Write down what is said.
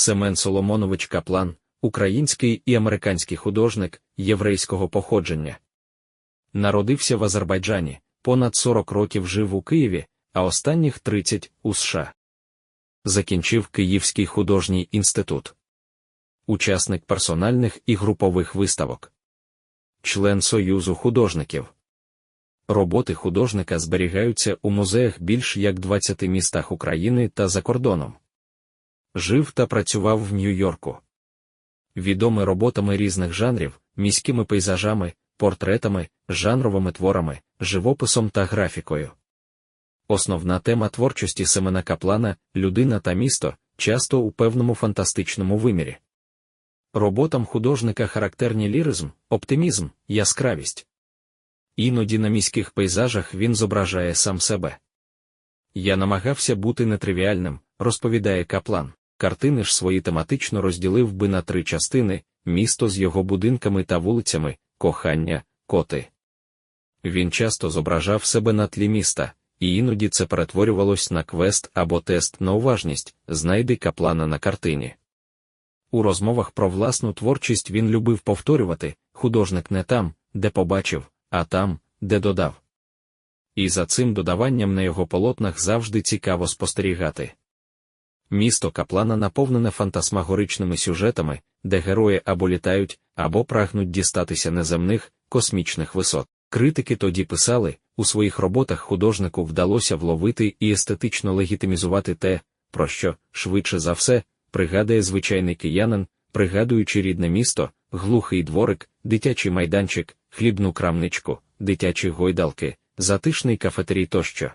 Семен Соломонович Каплан, український і американський художник єврейського походження. Народився в Азербайджані, понад 40 років жив у Києві, а останніх 30 у США. Закінчив Київський художній інститут. Учасник персональних і групових виставок. Член Союзу художників. Роботи художника зберігаються у музеях більш як 20 містах України та за кордоном. Жив та працював в Нью-Йорку. Відомий роботами різних жанрів, міськими пейзажами, портретами, жанровими творами, живописом та графікою. Основна тема творчості Семена Каплана людина та місто, часто у певному фантастичному вимірі. Роботам художника характерні ліризм, оптимізм, яскравість. Іноді на міських пейзажах він зображає сам себе. Я намагався бути нетривіальним, розповідає Каплан. Картини ж свої тематично розділив би на три частини: місто з його будинками та вулицями, кохання, коти. Він часто зображав себе на тлі міста, і іноді це перетворювалось на квест або тест на уважність, знайди каплана на картині. У розмовах про власну творчість він любив повторювати художник не там, де побачив, а там, де додав. І за цим додаванням на його полотнах завжди цікаво спостерігати. Місто Каплана наповнене фантасмагоричними сюжетами, де герої або літають, або прагнуть дістатися неземних, космічних висот. Критики тоді писали, у своїх роботах художнику вдалося вловити і естетично легітимізувати те, про що, швидше за все, пригадує звичайний киянин, пригадуючи рідне місто, глухий дворик, дитячий майданчик, хлібну крамничку, дитячі гойдалки, затишний кафетерій тощо.